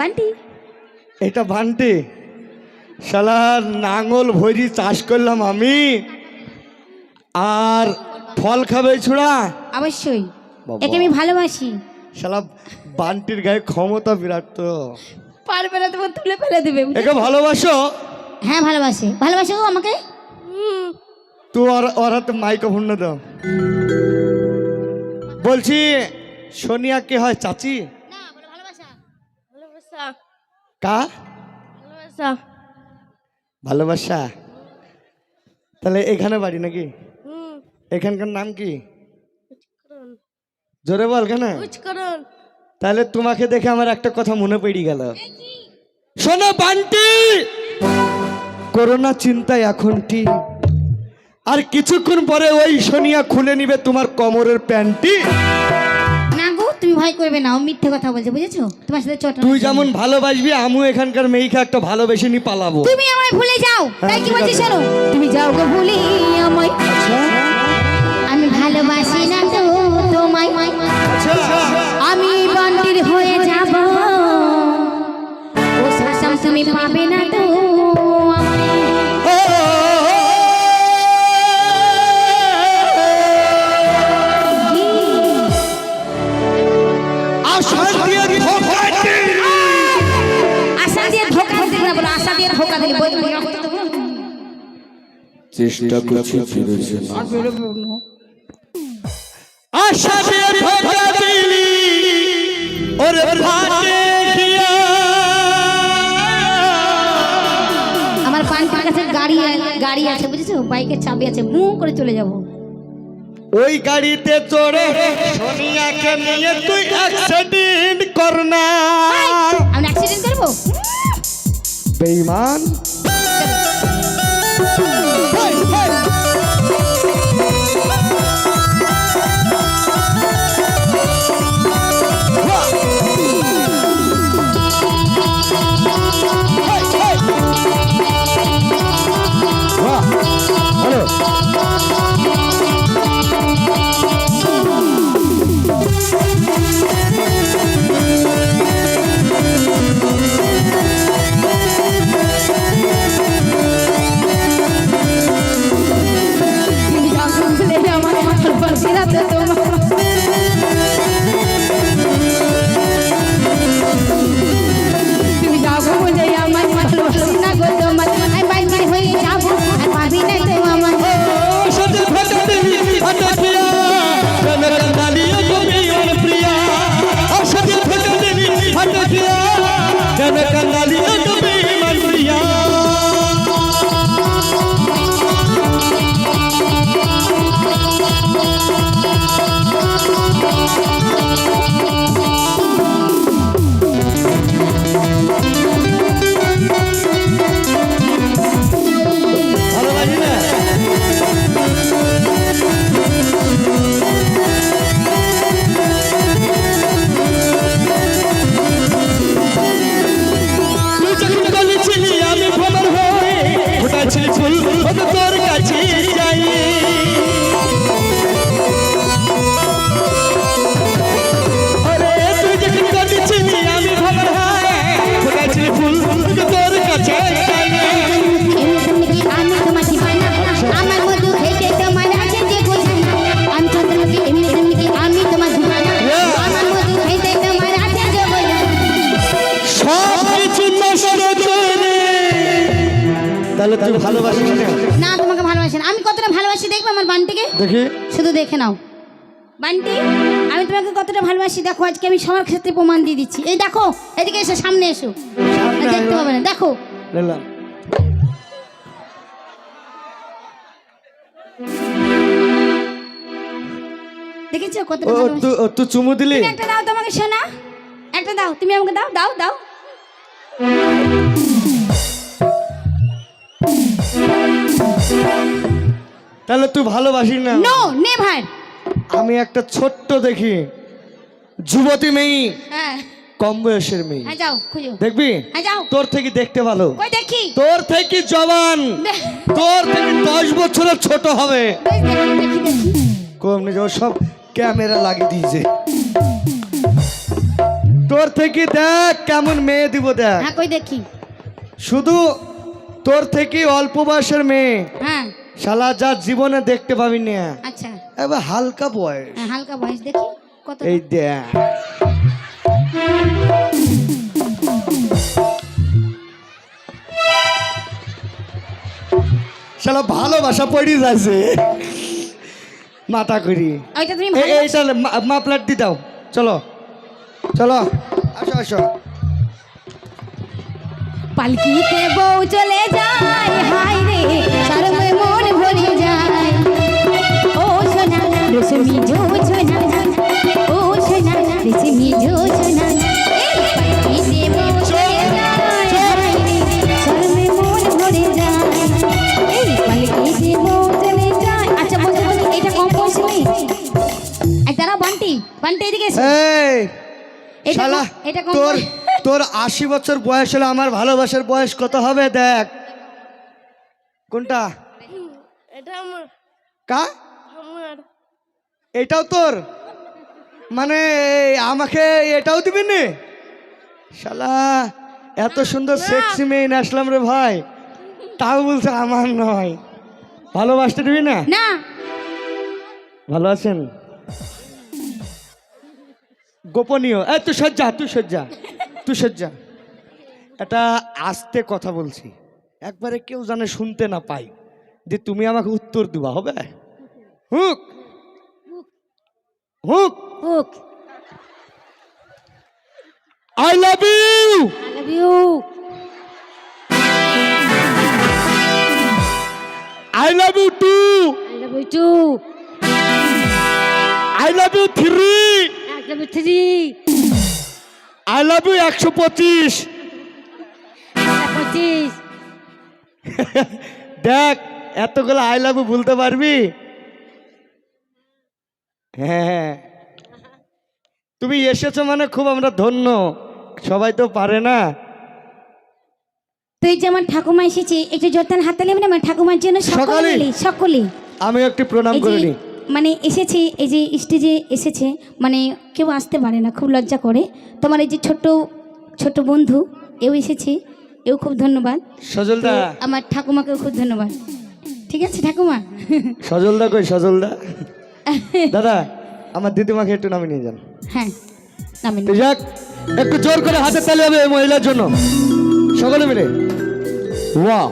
বান্টি। এটা ভান্টি শালার নাঙল ভরি চাষ করলাম আমি। আর ফল খাবে ছুড়া? অবশ্যই। একে আমি ভালোবাসি। শালা বান্টির গায়ে ক্ষমতা বিরাট তো। পারবে না তোমার তুলে ফেলে দেবে একে ভালোবাসো? হ্যাঁ ভালোবাসে। ভালোবাসো গো আমাকে? তুই ওর ওর হাতে মাইক্রোফোন না দাও। বলছি সোনিয়া কে হয় চাচি না বলো ভালোবাসা ভালোবাসা কা? ভালোবাসা। ভালোবাসা? তাহলে এখানে বাড়ি নাকি? এখানকার নাম কি? জোরে বল কেন? তাহলে তোমাকে দেখে আমার একটা কথা মনে পড়ে গেল। শোনো বান্টি! করোনা চিন্তায় এখনটি আর কিছুক্ষণ পরে ওই সোনিয়া খুলে নিবে তোমার কোমরের গো তুমি ভয় করবে না ও মিথ্যে কথা বলছে বুঝেছ? তোমার সাথে চট তুই যেমন ভালোবাসবি আমিও এখানকার মেয়েকে একটা ভালোবেসে নি পালাবো। তুমি আমায় ভুলে যাও তাই কি বলছিস বলছি শোনো? তুমি যাও গো ভুলে আমায়। আমি ভালোবাসি না তো তোমায়। আচ্ছা। আমি আশা দিয়ে ধোকা দিলে। না বলো আশা দিয়ে ধোকা দিলে বই বই রক্ত দেবো না। চেষ্টা করছি ফিরে আশা দিয়ে ধোকা দিলি। ওরে ফাটে গিয়া আমার বান্টির কাছে গাড়ি গাড়ি আছে বুঝেছ? বাইকের চাবি আছে মু করে চলে যাব। ওই গাড়িতে চড়ে সোনিয়াকে নিয়ে তুই অ্যাক্সিডেন্ট কর না। আমি অ্যাক্সিডেন্ট করব? বেঈমান তাহলে তুই ভালোবাসিস না না তোমাকে ভালোবাসি না। আমি কতটা ভালোবাসি দেখবে আমার বান্টিকে? দেখি। শুধু দেখে নাও। বান্টি আমি তোমাকে কতটা ভালোবাসি। দেখো আজকে আমি সবার ক্ষেত্রে প্রমাণ দিয়ে দিচ্ছি। এই দেখো এদিকে এসো সামনে এসো। দেখতে পাবে না দেখো। নিলাম দেখেছ কতটা ও তুই চুমু দিলি? একটা দাও তোমাকে শোনা একটা দাও তুমি আমাকে দাও দাও দাও। তাহলে তুই ভালোবাসিস না? নো নেভার আমি একটা ছোট্ট দেখি। যুবতী মেয়ে হ্যাঁ। কম বয়সের মেয়ে। হ্যাঁ যাও খুঁজো। দেখবি? হ্যাঁ যাও। তোর থেকে দেখতে ভালো। কই দেখি? তোর থেকে জবান তোর থেকে দশ বছরের ছোট হবে। কম নিজে সব ক্যামেরা লাগিয়ে দিয়েছে তোর থেকে দেখ কেমন মেয়ে দিব দেখ। হ্যাঁ কই দেখি? শুধু তোর থেকে অল্প বয়সের মেয়ে। হ্যাঁ। শালা যা জীবনে দেখতে পাবি না। আচ্ছা। এবার হালকা বয়স। হ্যাঁ, হালকা বয়স দেখি কত এই দেখ। শালা ভালোবাসা পড়ি যাচ্ছে। মাথা করি তুমি এই এইটা মা- মাফলার দি দাও। চলো। চলো। আসো আসো। পালকিতে বউ চলে যায় হাই রে বান্টি বান্টি এদিকে এসো। এই এটা শালা কম- এটা কম তোর বয়স। তোর আশি বছর বয়স হলে আমার ভালোবাসার বয়স কত হবে দেখ। কোনটা? এটা আমার কা? আমার। এটাও তোর? মানে আমাকে এটাও দিবি নি শালা এত সুন্দর সেক্সি মেয়ে নিয়ে আসলাম রে ভাই। তাও বলছে আমার নয়। ভালোবাসতে দিবি না? না। ভালো আছেন? গোপনীয়। এই তুই সজ্জা তুই সজ্জা তুই সজ্জা এটা আস্তে কথা বলছি। একবারে কেউ জানে শুনতে না পাই যে তুমি আমাকে উত্তর দিবা হবে? হুক। হুক। Hook. I love you I love you. I love you too I love you too. I love you three Love you I love you একশো পঁচিশ। পঁচিশ। দেখ এতগুলো আই লাভ ভুলতে পারবি? হ্যাঁ তুমি এসেছ মানে খুব আমরা ধন্য। সবাই তো পারে না। তুই যে আমার ঠাকুমা এসেছে একটু জোরতাল হাতে নেবে না ঠাকুমার জন্য সকলে সকালে? আমি একটি প্রণাম করে নিই। মানে এসেছে এই যে স্টেজে এসেছে মানে কেউ আসতে পারে না খুব লজ্জা করে। তোমার এই যে ছোট্ট ছোট বন্ধু এও এসেছে এও খুব ধন্যবাদ। সজলদা আমার ঠাকুমাকেও খুব ধন্যবাদ। ঠিক আছে ঠাকুমা? সজলদা কই সজলদা দাদা আমার দিদিমাকে একটু নামে নিয়ে যান। হ্যাঁ নামেন তো যাক একটু জোর করে হাতে তালে হবে এই মহিলার জন্য। সকলে মিলে। ওয়াও